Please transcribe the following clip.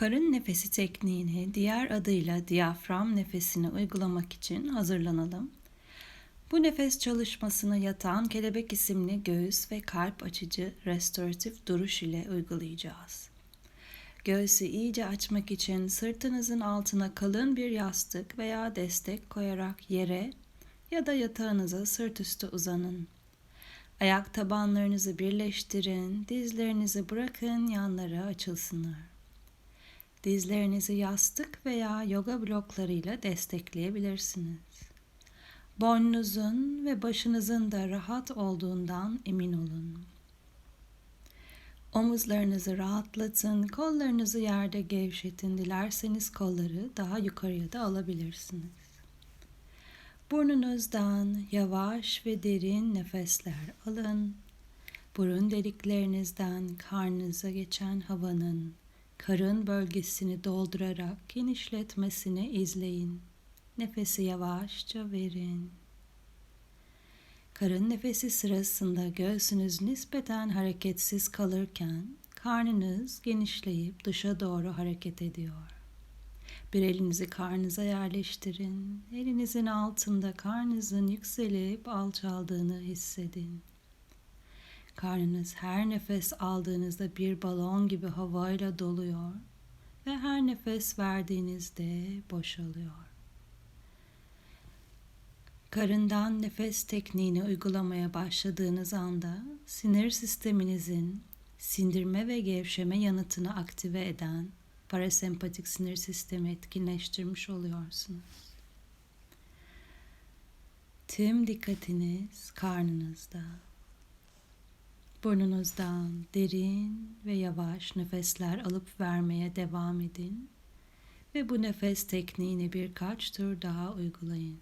Karın nefesi tekniğini diğer adıyla diyafram nefesini uygulamak için hazırlanalım. Bu nefes çalışmasını yatan kelebek isimli göğüs ve kalp açıcı restoratif duruş ile uygulayacağız. Göğsü iyice açmak için sırtınızın altına kalın bir yastık veya destek koyarak yere ya da yatağınıza sırt üstü uzanın. Ayak tabanlarınızı birleştirin, dizlerinizi bırakın yanlara açılsınlar. Dizlerinizi yastık veya yoga bloklarıyla destekleyebilirsiniz. Boynunuzun ve başınızın da rahat olduğundan emin olun. Omuzlarınızı rahatlatın, kollarınızı yerde gevşetin. Dilerseniz kolları daha yukarıya da alabilirsiniz. Burnunuzdan yavaş ve derin nefesler alın. Burun deliklerinizden karnınıza geçen havanın karın bölgesini doldurarak genişletmesini izleyin. Nefesi yavaşça verin. Karın nefesi sırasında göğsünüz nispeten hareketsiz kalırken karnınız genişleyip dışa doğru hareket ediyor. Bir elinizi karnınıza yerleştirin. Elinizin altında karnınızın yükselip alçaldığını hissedin. Karnınız her nefes aldığınızda bir balon gibi havayla doluyor ve her nefes verdiğinizde boşalıyor. Karından nefes tekniğini uygulamaya başladığınız anda sinir sisteminizin sindirme ve gevşeme yanıtını aktive eden parasempatik sinir sistemi etkinleştirmiş oluyorsunuz. Tüm dikkatiniz karnınızda. Burnunuzdan derin ve yavaş nefesler alıp vermeye devam edin ve bu nefes tekniğini birkaç tur daha uygulayın.